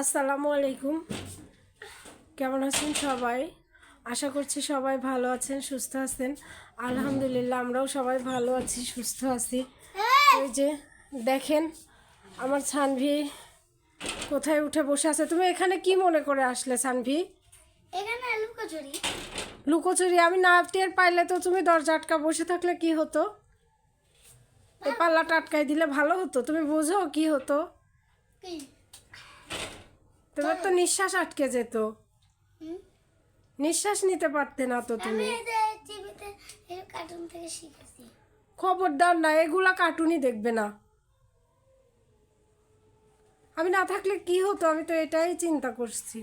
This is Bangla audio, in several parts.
আসসালামু আলাইকুম। কেমন আছেন সবাই? আশা করছি সবাই ভালো আছেন সুস্থ আছেন। আলহামদুলিল্লাহ আমরাও সবাই ভালো আছি সুস্থ আছি। ওই যে দেখেন আমার সানভি কোথায় উঠে বসে আছে। তুমি এখানে কি মনে করে আসলে সানভি? এখানে আলু কচুরি লুকোচুরি আমি না টের পাইলে তো তুমি দরজা আটকা বসে থাকলে কি হতো? এই পাল্লাটা আটকাই দিলে ভালো হতো। তুমি বোঝো কি হতো? কি? তোমার তো নিঃশ্বাস আটকে যেত? নিঃশ্বাস নিতে পারতে না তো তুমি। কার্টুন থেকে শিখেছি। খবরদার না এগুলা কার্টুনই দেখবে না। আমি না থাকলে কি হতো? আমি তো এটাই চিন্তা করছি।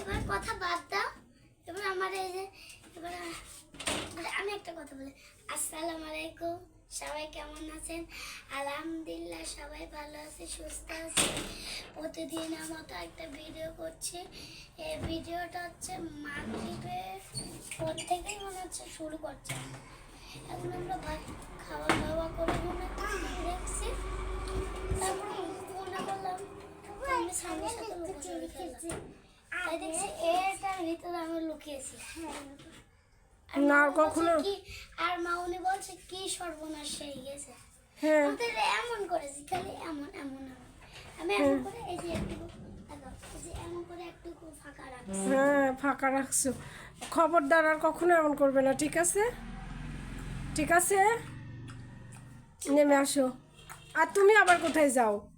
এবার কথা বাদ দাও। এবার আমার এই যে এবার আমি একটা কথা বলি। আসসালামু আলাইকুম। সবাই কেমন আছেন? আলহামদুলিল্লাহ, সবাই ভালো আছে, সুস্থ আছে। প্রতিদিনের মতো একটা ভিডিও করছি। এই ভিডিওটা হচ্ছে মাগরিবের পর থেকেই মনে হচ্ছে শুরু করছে। এখন আমরা ভাত খাওয়া দাওয়া করে মনে দেখছি। তারপরে মনে করলাম, আমি স্বামীর সাথে লুকোচুরি তাই দেখছি এটার ভিতরে আমি লুকিয়েছি। আর না, মা কখনো- আর মাউনি বলছে কি সর্বনাশ হয়ে গেছে। হ্যাঁ। এমন করেছি খালি এমন এমন আমি এমন করে এই যে হ্যাঁ ফাঁকা রাখছো। খবরদার আর কখনো এমন করবে না ঠিক আছে? ঠিক আছে? নেমে আসো। আর তুমি আবার কোথায় যাও?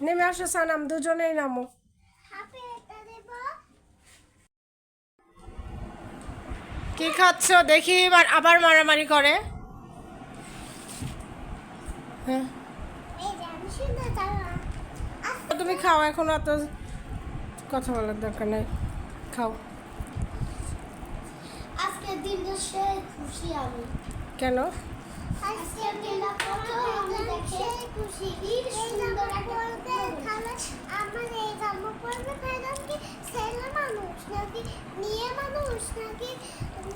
নেমে আসো সানাম দুজনেই নামো। কি খাচ্ছ? দেখি এবার আবার মারামারি করে। হ্যাঁ। তুমি খাও, এখন অত কথা বলার দরকার নাই। খাও। কেন? মানুষ নাকি মেয়ে মানুষ নাকি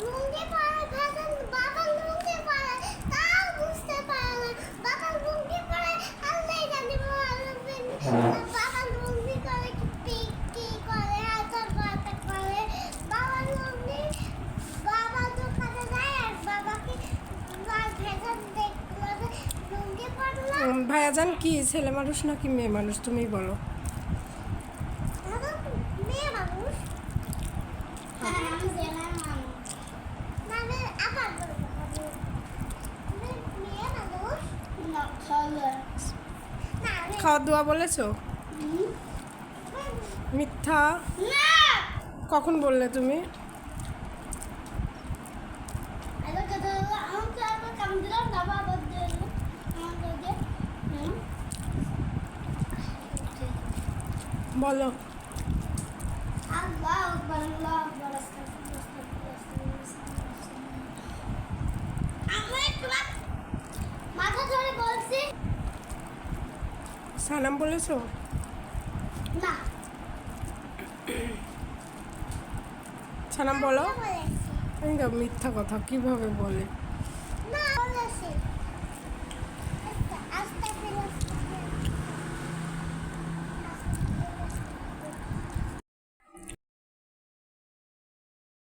লুঙ্গি পরে ভাবলাম বাবা লুঙ্গি পরে তাও বুঝতে পারে না। বাবা লুঙ্গি পরে আল্লাহ জানে বাবা লুঙ্গি করে কি পিক কি করে হাজার বাতা করে? বাবা লুঙ্গি বাবা দোকানে যায় আর বাবাকে ভেতর দেখল যে লুঙ্গি পরলো উম, ভাইয়াজান কি ছেলে মানুষ নাকি মেয়ে মানুষ তুমি বলো। মেয়ে মানুষ হ্যাঁ আমি জেলা মানুষ মানে আবার বলব আমি মেয়ে মানুষ না খাওয়া না আমি খাওয়া দাওয়া বলেছ হুম। মিথ্যা না কখন বললে তুমি আরে কথা হলো, আমাকে আবার কাম দিলাম আবার দিয়ে দিল। আমাকে দিয়ে, হুম। বলো আল্লাহ আল্লাহ আকবার, আস্তাগফিরুল্লাহ, আস্তাগফিরুল্লাহ, আস্তাগফিরুল্লাহ। আমি একটু মা- মাথা ধরে বলছি সানাম বলেছ? না। সানাম বলো। এই তো মিথ্যা কথা কীভাবে বলে? না